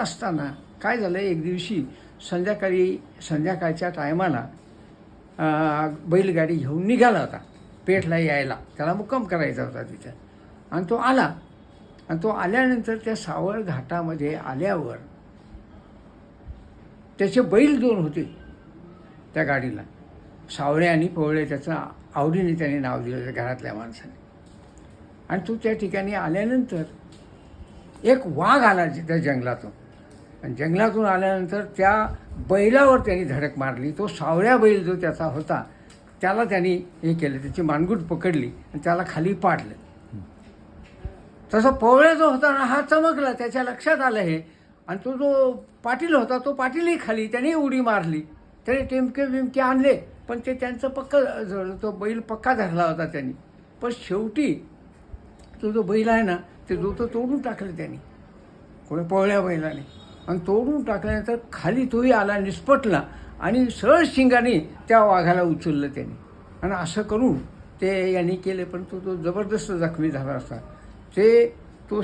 असताना काय झालं एक दिवशी संध्याकाळी संध्याकाळच्या टायमाला बैलगाडी घेऊन निघाला होता. पेठला यायला. त्याला मुक्काम करायचा होता तिथं. आणि तो आला. आणि तो आल्यानंतर त्या सावळ घाटामध्ये आल्यावर त्याचे बैल दोन होते त्या गाडीला. सावळे आणि पवळे त्याचं आवडीने त्याने नाव दिलं त्या घरातल्या माणसाने. आणि तो त्या ठिकाणी आल्यानंतर एक वाघ आला त्या जंगलातून. जंगलातून आल्यानंतर त्या बैलावर त्यांनी धडक मारली. तो सावळ्या बैल जो त्याचा होता त्याला त्यांनी हे केलं त्याची मानगूट पकडली आणि त्याला खाली पाडलं. तसं पवळ्या जो होता ना हा चमकला त्याच्या लक्षात आलं हे. आणि तो जो पाटील होता तो पाटीलही खाली त्याने उडी मारली. त्याने टेमके बिमके आणले पण ते त्यांचं पक्क जळलं. तो बैल पक्का धरला होता त्यांनी. पण शेवटी तो जो बैल आहे ना ते जो तोडून टाकलं त्यांनी. कोणी पवळ्या बैलाने. आणि तोडून टाकल्यानंतर खाली तोही आला निष्पटला आणि सरळ शिंगाने त्या वाघाला उचललं त्यांनी. आणि असं करून ते यांनी केले पण तो तो जबरदस्त जखमी झाला असता ते तो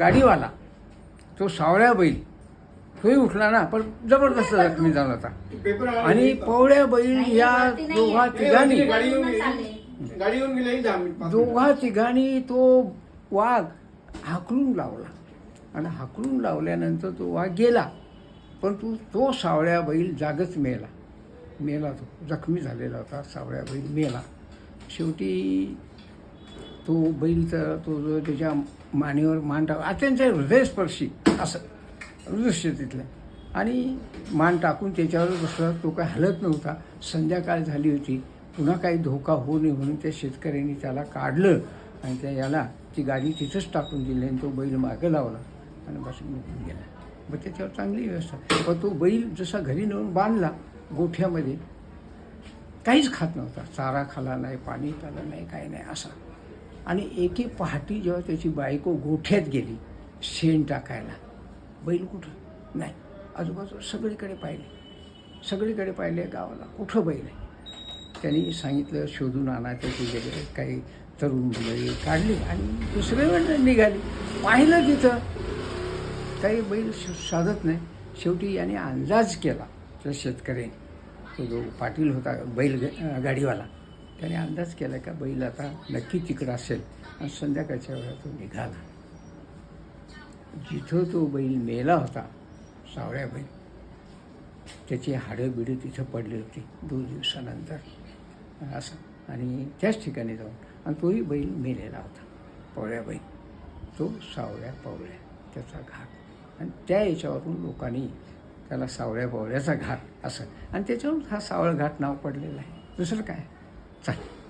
गाडीवाला तो सावळ्या बैल तोही उठला ना पण जबरदस्त जखमी झाला होता. आणि पवळ्या बैल या दोघा तिघांनी. दोघा तिघांनी तो वाघ हाकलून लावला. आणि हाकलून लावल्यानंतर तो वाघ गेला. परंतु तो सावळ्या बैल जागच मेला. मेला तो. जखमी झालेला होता सावळ्या बैल मेला. शेवटी तो बैलचा तो जो त्याच्या मानेवर मान टाक अत्यंत हृदयस्पर्शी असं दृश्य तिथलं. आणि मान टाकून त्याच्यावर बसला तो काय हलत नव्हता. संध्याकाळ झाली होती. पुन्हा काही धोका होऊ नये म्हणून त्या शेतकऱ्यांनी त्याला काढलं आणि त्या याला ती गाडी तिथंच टाकून दिली आणि तो बैल मागं लावला. आणि बस निघून गेला मग त्याच्यावर चांगली व्यवस्था. पण तो बैल जसा घरी नेऊन बांधला गोठ्यामध्ये काहीच खात नव्हता. चारा खाला नाही पाणी प्यालं नाही काही नाही असा. आणि एके पहाटी जेव्हा त्याची बायको गोठ्यात गेली शेण टाकायला बैल कुठं? नाही. आजूबाजू सगळीकडे पाहिले. सगळीकडे पाहिले गावाला कुठं बैल आहे? त्यांनी सांगितलं शोधून आणा त्याची वगैरे. काही तरुण मुलं काढली आणि दुसरे वेळ निघाली. पाहिलं तिथं काही बैल श- साधत नाही. शेवटी याने अंदाज केला. त्या शेतकऱ्याने तो जो पाटील होता बैल ग- गाडीवाला त्याने अंदाज केला का बैल आता नक्की तिकडं असेल. आणि संध्याकाळच्या वेळा तो निघाला. जिथं तो बैल मेला होता सावळ्या बैल त्याची हाडं बिडं तिथं पडली होती दोन दिवसानंतर. असं. आणि त्याच ठिकाणी जाऊन आणि तोही बैल मेलेला होता पवळ्या बैल. तो सावळ्या पवळ्या त्याचा घाट. आणि त्या याच्यावरून लोकांनी त्याला सावळ्या बावळ्याचा घाट असं. आणि त्याच्यावरून हा सावळ घाट नाव पडलेलं आहे. दुसरं काय? चालेल